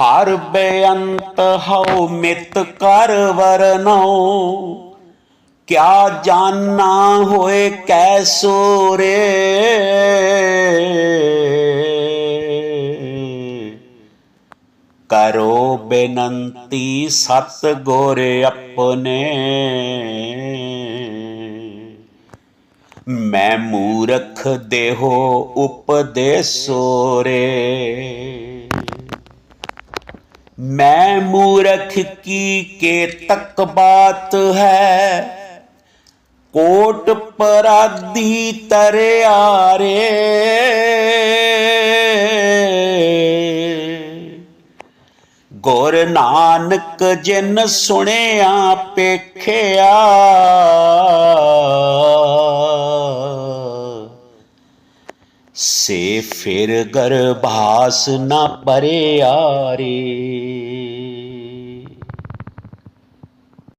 ਹਰ ਬੇਅੰਤ ਹਉ ਮਿਤ ਕਰ ਵਰਨੋ ਕਿਆ ਜਾਨਾ ਹੋਏ ਕੈਸੋ ਰੇ। ਕਰੋ ਬੇਨੰਤੀ ਸਤ ਗੁਰ ਆਪਣੇ। ਮੈਂ ਮੂਰਖ ਦੇਹੋ ਉਪਦੇਸੋ ਰੇ। ਮੈਂ ਮੂਰਖ ਕੀ ਕੇ ਤੱਕ ਬਾਤ ਹੈ? ਕੋਟ ਪਰਾਦੀ ਤਰਿਆਰੇ। ਗੁਰ ਨਾਨਕ ਜਿਨ ਸੁਣਿਆ, ਪੇਖਿਆ। ਸੇ ਫਿਰ ਗਰਭਾਸ ਨਾ ਪਰਿਆਰੇ।